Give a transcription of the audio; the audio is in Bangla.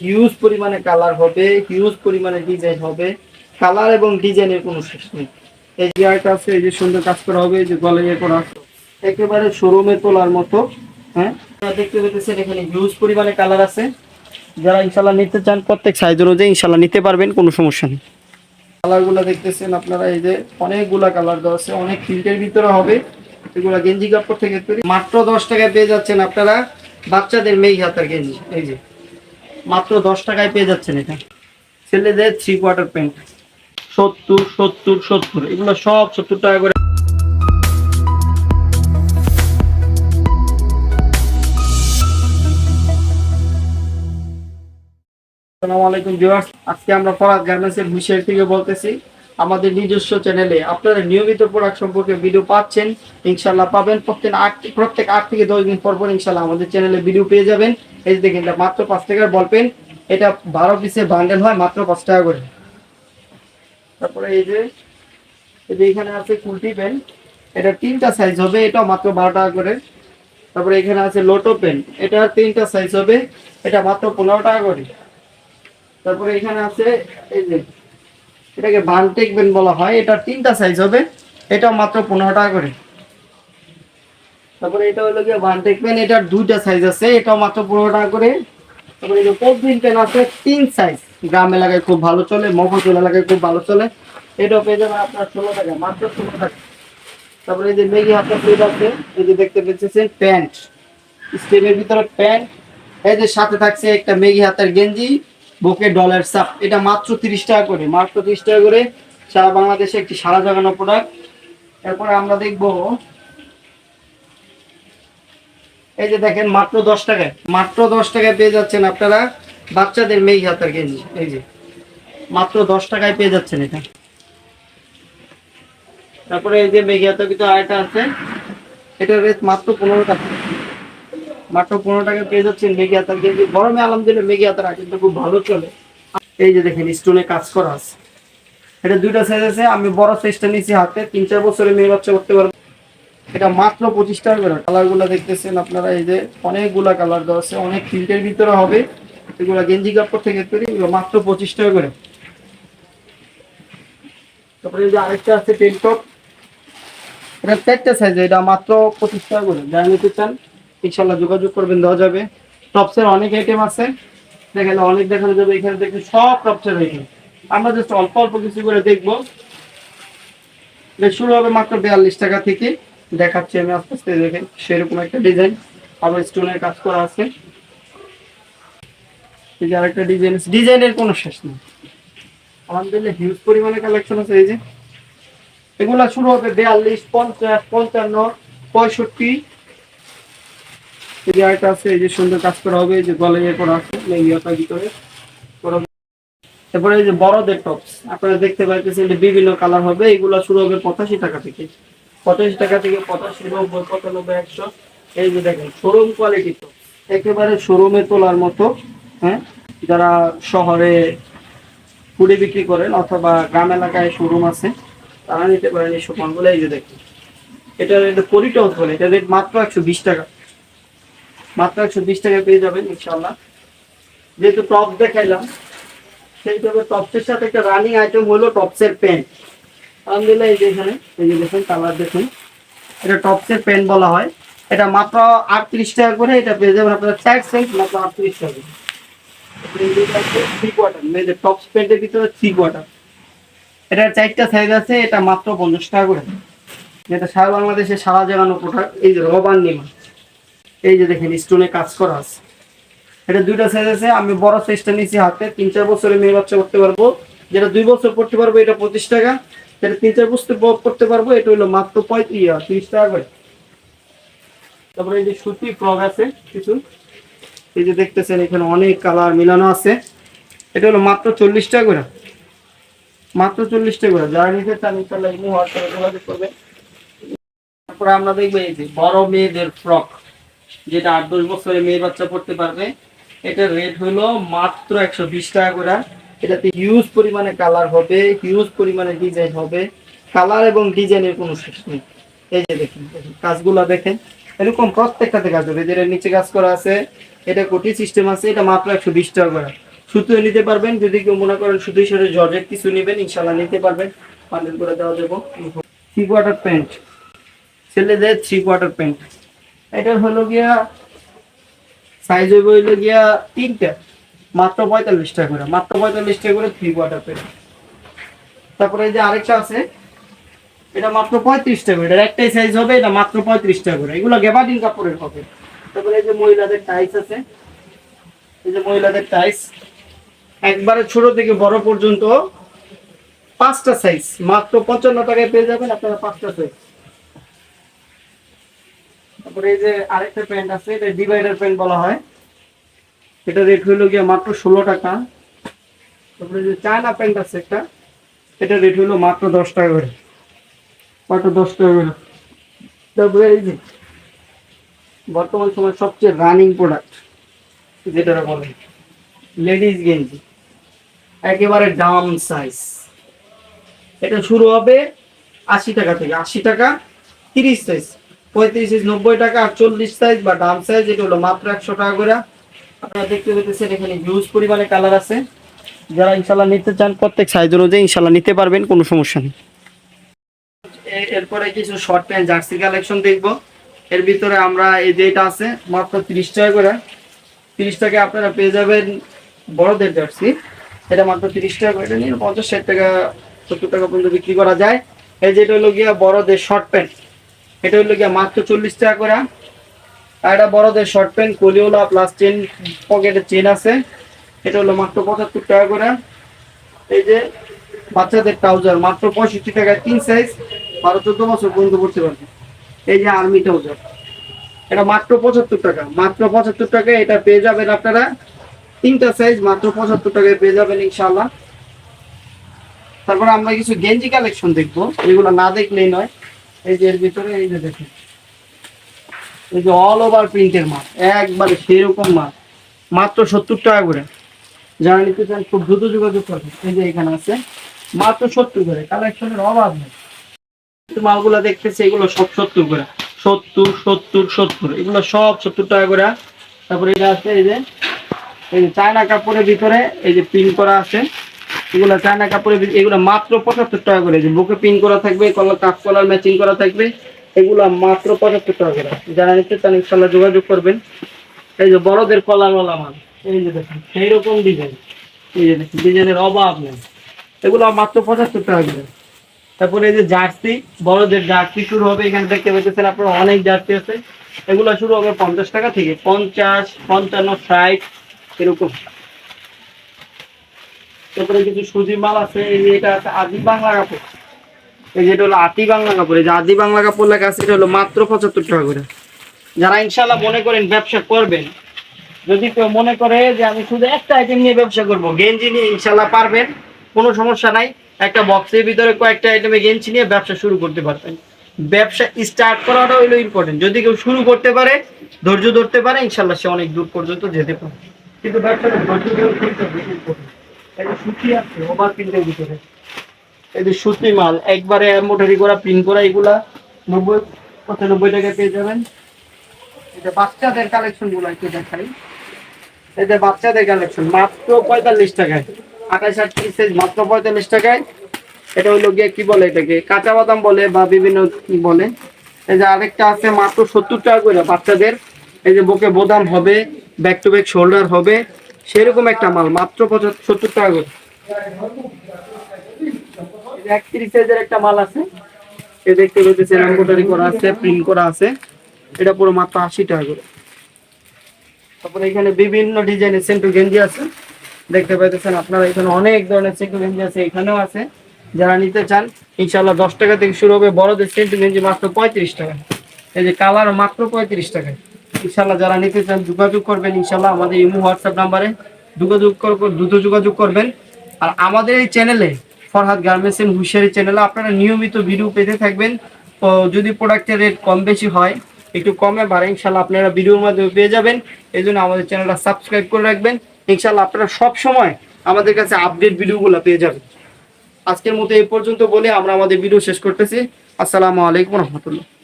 হিউজ পরিমাণে কালার হবে হিউজ পরিমাণে ডিজাইন হবে। কালার এবং ডিজাইনের কোনো শেষ নেই। এই যে আরেকটা আছে, এই যে সুন্দর কাজ করা হবে, এই যে গলে ইয়ে করা আছে। একেবারে শোরুমে তোলার মতো হ্যাঁ? দেখতে পেতেছেন এখানে হিউজ পরিমাণে কালার আছে। যারা ইনশাল্লাহ নিতে চান, প্রত্যেক সাইজ অনুযায়ী ইনশাল্লাহ নিতে পারবেন, কোনো সমস্যা নেই। কালারগুলো দেখতেছেন আপনারা, এই যে অনেকগুলা কালার দেওয়া আছে। অনেক প্রিন্টের ভিতরে হবে। এগুলা গেঞ্জি কাপড় থেকে তৈরি। মাত্র দশ টাকায় পেয়ে যাচ্ছেন আপনারা বাচ্চাদের মেয়ে হাতের গেঞ্জি। এই যে। মাত্র দশ টাকায় পেয়ে যাচ্ছেন এটা। ছেলেদের থ্রি কোয়ার্টার প্যান্ট সত্তর সত্তর সত্তর, এগুলো সব সত্তর টাকা করে। আসসালামু আলাইকুম ভিউয়ার্স আজকে আমরা ফরাদ গার্মেন্টস এর হুশিয়ার থেকে বলতেছি। আমাদের নিজস্ব চ্যানেলে আপনারা নিয়মিত প্রোডাক্ট সম্পর্কে ভিডিও পাচ্ছেন ইনশাল্লাহ পাবেন। প্রত্যেক আট প্রত্যেক আট থেকে দশ দিন পর পর ইনশাল্লাহ আমাদের চ্যানেলে ভিডিও পেয়ে যাবেন। এই যে দেখেন মাত্র পাঁচ টাকার বল পেন এটা বারো পিসের বান্ডেল হয় মাত্র পাঁচ টাকা করে। তারপরে এই যে এই যে এখানে আছে কুলটি পেন এটা তিনটা সাইজ হবে, এটাও মাত্র বারো টাকা করে। তারপরে এখানে আছে লোটো পেন এটা তিনটা সাইজ হবে, এটা মাত্র পনেরো টাকা করে। তারপরে এখানে আছে, এই যে, এটাকে বানটেক পেন বলা হয়, এটা তিনটা সাইজ হবে, এটাও মাত্র পনেরো টাকা করে। তারপরে এটা হলো গিয়ে বানটেক পেন এটার দুইটা সাইজ আছে, এটাও মাত্র পনেরো টাকা করে। তারপরে এই যে পদ্মিন পেন আছে, তিন সাইজ গ্রাম এলাকায় খুব ভালো চলে মফসল এলাকায় খুব ভালো চলে। এটাও পেয়ে যাবেন আপনার ষোলো টাকা, মাত্র ষোলো টাকা। তারপরে এই যে মেগি হাতের প্লেট আছে, এই যে দেখতে পেয়েছেন প্যান্ট স্টেমের ভিতরে প্যান্ট এই যে সাথে থাকছে একটা মেগি হাতের গেঞ্জি, বুকে ডলার সাপ এটা মাত্র তিরিশ টাকা করে, মাত্র তিরিশ টাকা করে। সারা বাংলাদেশে একটি সারা জাগানো প্রোডাক্ট এরপরে আমরা দেখব এই যে দেখেন, মাত্র দশ টাকায় মাত্র দশ টাকায় পেয়ে যাচ্ছেন আপনারা বাচ্চাদের মেঘ হাতের গেঞ্জি। এই যে, মাত্র দশ টাকায় পেয়ে যাচ্ছেন এটা। তারপরে এই যে মেঘ আরেকটা আছে। এটার রেট মাত্র পনেরো টাকা। মাত্র পনেরো টাকা পেয়ে যাচ্ছেন মেঘি হাতার গেঞ্জি। গরমে আলহামদুলিল্লাহ মেঘি হাতার কিন্তু খুব ভালো চলে। এই যে দেখেন স্টোনে কাজ করা আছে। এটা দুইটা সাইজ আছে। আমি বড় সাইজটা নিয়েছি হাতে। তিন চার বছরে মেয়ে বাচ্চা করতে পারব। এটা মাত্র পঁচিশ টাকা করে। কালারগুলা দেখতেছেন আপনারা, এই যে অনেকগুলা কালার দেওয়া আছে, অনেক প্রিন্টের ভিতরে হবে। এগুলা গেঞ্জি কাপড় থেকে তৈরি মাত্র পঁচিশ টাকা করে। তারপরে আরেকটা আছে এটা মাত্র পঁচিশ টাকা করে। চান যোগাযোগ করবেন যাবে। টপসের অনেক আছে। অনেক দেখানো যাবে। এখানে দেখবেন সব টপসের আমরা অল্প অল্প কিছু করে দেখব। শুরু হবে মাত্র বিয়াল্লিশ টাকা থেকে। দেখাচ্ছি আমি আস্তে আস্তে, দেখেন সেরকম একটা ডিজাইন আবার স্টোনের কাজ করা আছে। এই যে আরেকটা ডিজাইন ডিজাইনের কোনো শেষ নেই। আলহামদুলিল্লাহ হিউজ পরিমাণে কালেকশন আছে এই যে। এগুলা শুরু হবে বিয়াল্লিশ, পঞ্চাশ, পঞ্চান্ন, পঁয়ষট্টি। এই যে আরেকটা আছে, এই যে সুন্দর কাজ করা হবে, এই যে গলে ইয়ে করা আছে লেগিয়াটার ভিতরে তারপরে এই যে বড়দের টপস আপনারা দেখতে পাইতেছেন বিভিন্ন কালার হবে, এগুলো শুরু হবে পঁচাশি টাকা থেকে। পঁচাশি টাকা থেকে পঁচাশি নব্বই পঁচানব্বই একশো? এই যে দেখেন শোরুম কোয়ালিটি তো। একেবারে শোরুমে তোলার মতো হ্যাঁ? যারা শহরে ফুডে বিক্রি করেন অথবা গ্রাম এলাকায় শোরুম আছে, তারা নিতে পারেন এই মালগুলো এই যে দেখেন, এটা এটা পরিটস বলে এটা রেট মাত্র একশো বিশ টাকা। মাত্র একশো বিশ টাকা পেয়ে যাবেন ইনশাল্লাহ যেহেতু টপ দেখাইলাম সেই হিসাবে টপসের সাথে একটা রানিং আইটেম হলো টপসের প্যান্ট এটা এটা এটা এটা এটা মাত্র পঞ্চাশ টাকা করে। যেটা সারা বাংলাদেশে সারা জাগানো প্রোডাক্ট এই যে রবার নিমা এই যে দেখেন স্টোনে কাজ করা আছে। এটা দুইটা সাইজ আছে, আমি বড় সাইজটা নিয়েছি হাতে। তিন চার বছরে মেয়ে বাচ্চা করতে পারব। যেটা দুই বছর পড়তে পারব, এটা পঁচিশ টাকা। যেটা তিন চার প- পড়তে পারব, এটা হলো মাত্র পঁয়ত্রিশ তিরিশ টাকা করে। তারপরে এই যে সুতি ফ্রক আছে কিছু, এই যে দেখতেছেন এখানে অনেক কালার মিলানো আছে। এটা হলো মাত্র চল্লিশ টাকা করে। মাত্র চল্লিশ টাকা করে। যারা নিতে চান ইনশাল্লাহ ইমো হোয়াটসঅ্যাপে যোগাযোগ করবেন। তারপরে আমরা দেখব এই যে বড় মেয়েদের ফ্রক যেটা আট দশ বছরের মেয়ে বাচ্চা পড়তে পারবে। এটার রেট হলো মাত্র একশো বিশ টাকা করে। এটাতে হিউজ পরিমাণে কালার হবে হিউজ পরিমাণে ডিজাইন হবে। কালার এবং ডিজাইনের কোনো শেষ নেই। এই যে দেখেন কাজগুলো দেখেন। এরকম প্রত্যেকটাতে কাজ হবে। যেটা নিচে কাজ করা আছে, এটা কোটি সিস্টেম আছে, এটা মাত্র একশো বিশ টাকা করে। সুতো নিতে পারবেন, যদি কেউ মনে করেন শুধু হিসেবে জর্জেট কিছু নেবেন ইনশাল্লাহ নিতে পারবেন। বান্ডেল করে দেওয়া যাব। থ্রি কোয়ার্টার প্যান্ট ছেলেদের থ্রি কোয়ার্টার প্যান্ট এটা হলো গিয়া সাইজ হইব হইল গিয়া তিনটা। মাত্র পঁয়তাল্লিশ টাকা করে, মাত্র পঁয়তাল্লিশ টাকা করে থ্রি কোয়ার্টার প্যান্ট তারপরে এই যে আরেকটা আছে, এটা মাত্র পঁয়ত্রিশ টাকা এটার একটাই সাইজ হবে, এটা মাত্র পঁয়ত্রিশ টাকা করে। এগুলো গেবাডিন কাপড়ের হবে। তারপরে এই যে মহিলাদের টাইস আছে, এই যে মহিলাদের টাইস একবারে ছোট থেকে বড় পর্যন্ত পাঁচটা সাইজ মাত্র পঞ্চান্ন টাকায় পেয়ে যাবেন আপনারা পাঁচটা সাইজ তারপরে এই যে আরেকটা প্যান্ট আছে, এটা ডিভাইডার প্যান্ট বলা হয়। এটা রেট হইল গিয়ে মাত্র ষোলো টাকা। তারপরে যে চায়না প্যান্ট আছে একটা, এটা রেট হইল মাত্র দশ টাকা করে। মাত্র দশ টাকা করে? তারপরে এই যে, বর্তমান সময় সবচেয়ে রানিং প্রোডাক্ট যেটা বলে লেডিস গেঞ্জি। একেবারে ডাম সাইজ এটা শুরু হবে আশি টাকা থেকে। আশি টাকা, তিরিশ সাইজ পঁয়ত্রিশ সাইজ নব্বই টাকা আর চল্লিশ সাইজ বা ডাম সাইজ এটা হলো মাত্র একশো টাকা করে। আপনারা দেখতে পেতেছেন এখানে হিউজ পরিমাণে কালার আছে। যারা ইনশাল্লাহ নিতে চান, প্রত্যেক সাইজ অনুযায়ী ইনশাল্লাহ নিতে পারবেন, কোনো সমস্যা নেই। এরপরে কিছু শর্ট প্যান্ট জার্সি কালেকশন দেখব। এর ভিতরে আমরা এই যে এটা আছে, মাত্র তিরিশ টাকা করে। তিরিশ টাকা আপনারা পেয়ে যাবেন বড়দের জার্সি এটা মাত্র তিরিশ টাকা করে। এটা নিয়ে পঞ্চাশ, ষাট টাকা, সত্তর টাকা পর্যন্ত বিক্রি করা যায়। এই যেটা হলো গিয়া বড়দের শর্ট প্যান্ট এটা হলো গিয়া মাত্র চল্লিশ টাকা করে। আর এটা বড়দের শর্ট প্যান্ট কলিওলা প্লাস চেন পকেটের চেন আছে, এটা হলো মাত্র পঁচাত্তর টাকা করে। এই যে বাচ্চাদের ট্রাউজার মাত্র পঁয়ষট্টি টাকায় তিন সাইজ বারো, চোদ্দ বছর পর্যন্ত পড়তে পারবে। এই যে আর্মি ট্রাউজার এটা মাত্র পঁচাত্তর টাকা, মাত্র পঁচাত্তর টাকায় এটা পেয়ে যাবেন আপনারা। তিনটা সাইজ মাত্র পঁচাত্তর টাকায় পেয়ে যাবেন ইনশাল্লাহ তারপর আমরা কিছু গেঞ্জি কালেকশন দেখব, এগুলো না দেখলেই নয়। এই যে এর ভিতরে, এই যে দেখুন। এই যে অল ওভার প্রিন্টের মাল, একবারে সেরকম মাল, মাত্র সত্তর টাকা করে। যারা নিতে চান খুব দ্রুত যোগাযোগ করবেন। এই যে এখানে আছে, মাত্র সত্তর করে। কালেকশনের অভাব নেই। মালগুলো দেখতেছি, এগুলো সব সত্তর করে। সত্তর সত্তর সত্তর। এগুলো সব সত্তর টাকা করে। তারপরে এটা আছে, এই যে এই যে চায়না কাপড়ের ভিতরে এই যে পিন করা আছে, এগুলো চায়না কাপড়ের এগুলো মাত্র পঁচাত্তর টাকা করে। যে বুকে পিন করা থাকবে কলার কাপ কলার ম্যাচিং করা থাকবে। এগুলো মাত্র পঁচাত্তর টাকা করে। যারা নিতে চান ইনশাল্লাহ যোগাযোগ করবেন। এই যে বড়দের কলারওয়ালা মাল, এই যে দেখুন সেই রকম ডিজাইন এই যে দেখুন ডিজাইনের অভাব নেই। এগুলো মাত্র পঁচাত্তর টাকা করে। তারপরে এই যে জার্সি, বড়দের জার্সি শুরু হবে, এখানে দেখতে পেতেছেন আপনার অনেক জার্সি আছে। এগুলো শুরু হবে পঞ্চাশ টাকা থেকে, পঞ্চাশ, পঞ্চান্ন, ষাট, এরকম। তারপরে কিছু সুজি মাল আছে এটা আছে আদি বাংলা কাপড়। ব্যবসা কয়েকটা আইটেমে গেঞ্জি নিয়ে ব্যবসা শুরু করতে পারবেন। ব্যবসা স্টার্ট করাটা হলো ইম্পর্টেন্ট যদি কেউ শুরু করতে পারে, ধৈর্য ধরতে পারে ইনশাল্লাহ সে অনেক দূর পর্যন্ত যেতে পারে কিন্তু ব্যবসাটা এই যে সুতি মাল, একবারে মোটারি করা, প্রিন্ট করা, এগুলা নব্বই, পঁচানব্বই টাকা পেয়ে যাবেন। এটা বাচ্চাদের কালেকশনগুলো একটু দেখাই। যে বাচ্চাদের কালেকশন, মাত্র পঁয়তাল্লিশ টাকায়। আঠাশ আটত্রিশ সাইজ, মাত্র পঁয়তাল্লিশ টাকায়। এটা হলো গিয়ে কি বলে এটাকে? কাঁচা বাদাম বলে বা বিভিন্ন কি বলে। এই যে আরেকটা আছে, মাত্র সত্তর টাকা করে বাচ্চাদের। এই যে বুকে বোদাম হবে ব্যাক টু ব্যাক শোল্ডার হবে। সেরকম একটা মাল, মাত্র পঁচাত্তর সত্তর টাকা করে। একত্রিশ সাইজের একটা মাল আছে। এ দেখতে পেতেছেন এম্ব্রয়ডারি করা আছে, প্রিন্ট করা আছে। এটা পুরো মাত্র আশি টাকা করে। তারপরে এখানে বিভিন্ন ডিজাইনের সেন্টু গেঞ্জি আছে। দেখতে পাইতেছেন আপনারা এখানে অনেক ধরনের সেন্টু গেঞ্জি আছে, এখানেও আছে। যারা নিতে চান ইনশাল্লাহ দশ টাকা থেকে শুরু হবে। বড়দের সেন্টু গেঞ্জি মাত্র পঁয়ত্রিশ টাকা। এই যে কালার মাত্র পঁয়ত্রিশ টাকায়। ইনশাল্লাহ যারা নিতে চান, যোগাযোগ করবেন ইনশাল্লাহ আমাদের ইমো হোয়াটসঅ্যাপ নাম্বারে। যোগাযোগ যোগাযোগ করবেন। আর আমাদের এই চ্যানেলে ফরহাদ গার্মেন্টস এন্ড হুশিয়ারি চ্যানেলে আপনারা নিয়মিত ভিডিও পেতে থাকবেন। তো যদি প্রোডাক্টের রেট কম বেশি হয়, একটু কমে বাড়ে ইনশাল্লাহ আপনারা ভিডিওর মাধ্যমে পেয়ে যাবেন। এই জন্য আমাদের চ্যানেলটা সাবস্ক্রাইব করে রাখবেন। ইনশাল্লাহ আপনারা সব সময় আমাদের কাছে আপডেট ভিডিওগুলো পেয়ে যাবেন। আজকের মতো এই পর্যন্ত বলে আমরা আমাদের ভিডিও শেষ করতেছি। আসসালামু আলাইকুম রহমতুল্লাহ।